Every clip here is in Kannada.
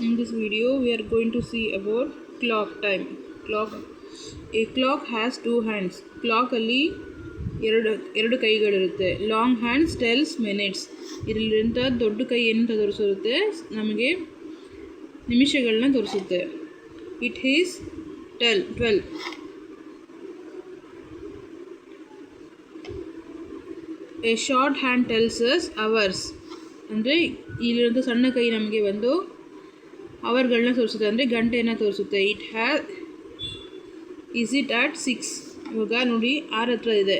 In this video, we are going to see about clock time. Clock. A clock has two hands. Clock ಅಲ್ಲಿ ಎರಡು ಎರಡು ಕೈಗಳಿರುತ್ತೆ ಲಾಂಗ್ ಹ್ಯಾಂಡ್ಸ್ ಟೆಲ್ಸ್ ಮಿನಿಟ್ಸ್ ಇದರಲ್ಲಿಂತ ದೊಡ್ಡ ಕೈ ಏನಂತ ತೋರಿಸಿರುತ್ತೆ ನಮಗೆ ನಿಮಿಷಗಳನ್ನ ತೋರಿಸುತ್ತೆ it is tell twelve a short hand tells us hours ಅಂದರೆ ಇಲ್ಲಿರೋಂಥ ಸಣ್ಣ ಕೈ ನಮಗೆ ಒಂದು ಅವರ್ಗಳನ್ನ ತೋರಿಸುತ್ತೆ. ಅಂದರೆ ಗಂಟೆಯನ್ನು ತೋರಿಸುತ್ತೆ. It ha is it at six ಇವಾಗ ನೋಡಿ, ಆರು ಹತ್ರ ಇದೆ.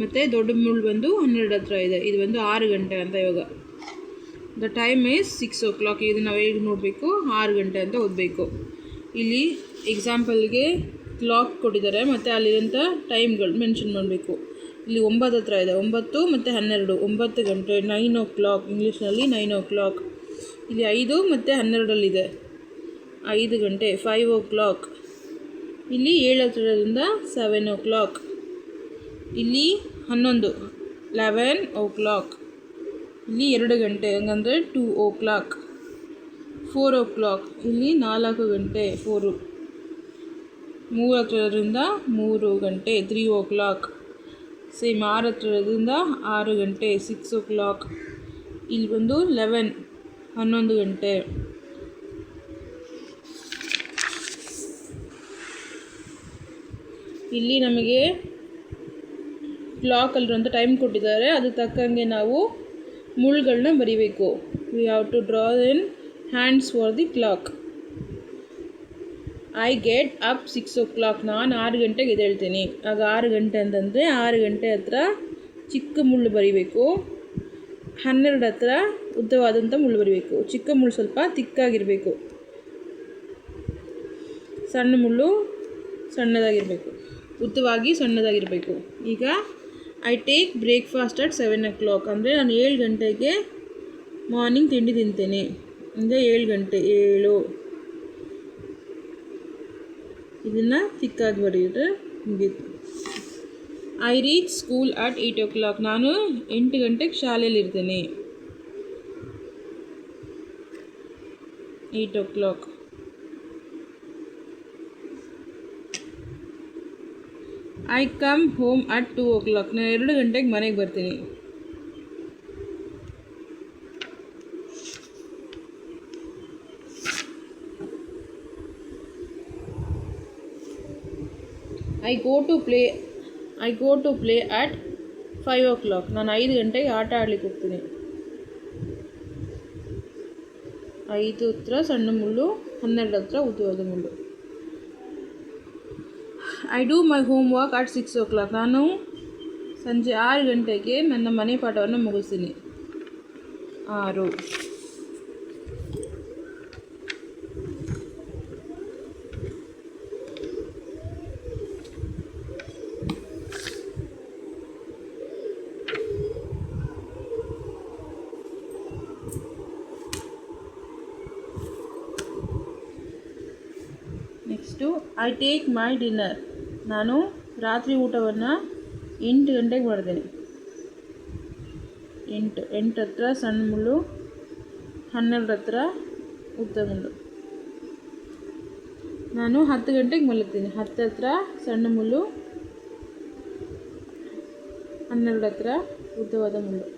ಮತ್ತು ದೊಡ್ಡ ಮುಳ್ಳು ಬಂದು ಹನ್ನೆರಡು ಹತ್ರ ಇದೆ. ಇದು ಬಂದು ಆರು ಗಂಟೆ ಅಂತ ಇವಾಗ. The time is six o'clock ಇದು ನಾವು ಹೇಗೆ ನೋಡಬೇಕು? ಆರು ಗಂಟೆ ಅಂತ ಓದಬೇಕು. ಇಲ್ಲಿ ಎಕ್ಸಾಂಪಲ್ಗೆ ಕ್ಲಾಕ್ ಕೊಟ್ಟಿದ್ದಾರೆ. ಮತ್ತು ಅಲ್ಲಿರೋಂಥ ಟೈಮ್ಗಳು ಮೆನ್ಷನ್ ಮಾಡಬೇಕು. ಇಲ್ಲಿ ಒಂಬತ್ತು ಹತ್ರ ಇದೆ. ಒಂಬತ್ತು ಮತ್ತು ಹನ್ನೆರಡು. ಒಂಬತ್ತು ಗಂಟೆ ನೈನ್ ಓ ಕ್ಲಾಕ್ ಇಂಗ್ಲೀಷ್ನಲ್ಲಿ ನೈನ್ ಓ ಕ್ಲಾಕ್ ಇಲ್ಲಿ ಐದು ಮತ್ತು ಹನ್ನೆರಡಲ್ಲಿದೆ. ಐದು ಗಂಟೆ ಫೈವ್ ಓ ಕ್ಲಾಕ್ ಇಲ್ಲಿ ಏಳು ಹತ್ರದಿಂದ ಸೆವೆನ್ ಓ ಕ್ಲಾಕ್ ಇಲ್ಲಿ ಹನ್ನೊಂದು ಲೆವೆನ್ ಓ ಕ್ಲಾಕ್ ಇಲ್ಲಿ ಎರಡು ಗಂಟೆ, ಹಂಗಂದರೆ two o'clock four o'clock ಇಲ್ಲಿ ನಾಲ್ಕು ಗಂಟೆ ಫೋರು ಮೂರು ಹತ್ರದಿಂದ ಮೂರು ಗಂಟೆ ತ್ರೀ ಓ ಕ್ಲಾಕ್ ಸೇಮ್ ಆರು ಹತ್ರದಿಂದ ಆರು ಗಂಟೆ ಸಿಕ್ಸ್ ಓ ಕ್ಲಾಕ್ ಇಲ್ಲಿ ಬಂದು ಲೆವೆನ್ ಹನ್ನೊಂದು ಗಂಟೆ. ಇಲ್ಲಿ ನಮಗೆ ಕ್ಲಾಕಲ್ಲಿರುವಂಥ ಟೈಮ್ ಕೊಟ್ಟಿದ್ದಾರೆ. ಅದು ತಕ್ಕಂಗೆ ನಾವು ಮುಳ್ಳುಗಳನ್ನ ಬರಿಬೇಕು. We have to draw in hands for the clock I get up six o'clock ನಾನು ಆರು ಗಂಟೆಗೆ ಎದ್ದೇಳ್ತೀನಿ. ಆಗ ಆರು ಗಂಟೆ ಅಂತಂದರೆ ಆರು ಗಂಟೆ ಹತ್ರ ಚಿಕ್ಕ ಮುಳ್ಳು ಬರಿಬೇಕು. ಹನ್ನೆರಡು ಹತ್ರ ಉದ್ದವಾದಂಥ ಮುಳ್ಳು ಬರಬೇಕು. ಚಿಕ್ಕ ಮುಳ್ಳು ಸ್ವಲ್ಪ ತಿಕ್ಕಾಗಿರಬೇಕು. ಸಣ್ಣ ಮುಳ್ಳು ಸಣ್ಣದಾಗಿರಬೇಕು. ಉದ್ದವಾಗಿ ಸಣ್ಣದಾಗಿರಬೇಕು. ಈಗ I take breakfast at seven o'clock ಅಂದರೆ ನಾನು ಏಳು ಗಂಟೆಗೆ ಮಾರ್ನಿಂಗ್ ತಿಂಡಿ ತಿಂತೇನೆ. ಅಂದರೆ ಏಳು ಗಂಟೆ, ಏಳು. ಇದನ್ನು ತಿಕ್ಕಾಗಿ ಬರೆಯೋದು ಮುಗೀತು. I reach school at eight o'clock ನಾನು ಎಂಟು ಗಂಟೆಗೆ ಶಾಲೆಯಲ್ಲಿರ್ತೇನೆ. Eight o'clock I come home at two o'clock ನಾನು ಎರಡು ಗಂಟೆಗೆ ಮನೆಗೆ ಬರ್ತೀನಿ. I go to play I go to play at five o'clock ನಾನು ಐದು ಗಂಟೆಗೆ ಆಟ ಆಡ್ಲಿಕ್ಕೆ ಹೋಗ್ತೀನಿ. ಐದು ಹತ್ರ ಸಣ್ಣ ಮುಳ್ಳು, ಹನ್ನೆರಡು ಹತ್ರ ಉದ್ಯೋಗದ ಮುಳ್ಳು. I do my homework at six o'clock ನಾನು ಸಂಜೆ ಆರು ಗಂಟೆಗೆ ನನ್ನ ಮನೆ ಪಾಠವನ್ನು ಮುಗಿಸ್ತೀನಿ. ಆರು. Next I take my dinner ನಾನು ರಾತ್ರಿ ಊಟವನ್ನು ಎಂಟು ಗಂಟೆಗೆ ಮಾಡ್ತೇನೆ. ಎಂಟು ಎಂಟು ಹತ್ರ ಸಣ್ಣ ಮುಳ್ಳು ಹನ್ನೆರಡು ಹತ್ರ ಉದ್ದ ಮುಳ್ಳು ನಾನು ಹತ್ತು ಗಂಟೆಗೆ ಮಲಗ್ತೀನಿ. ಹತ್ತು ಹತ್ರ ಸಣ್ಣ ಮುಳ್ಳು ಹನ್ನೆರಡು ಹತ್ರ ಉದ್ದವಾದ ಮುಳ್ಳು.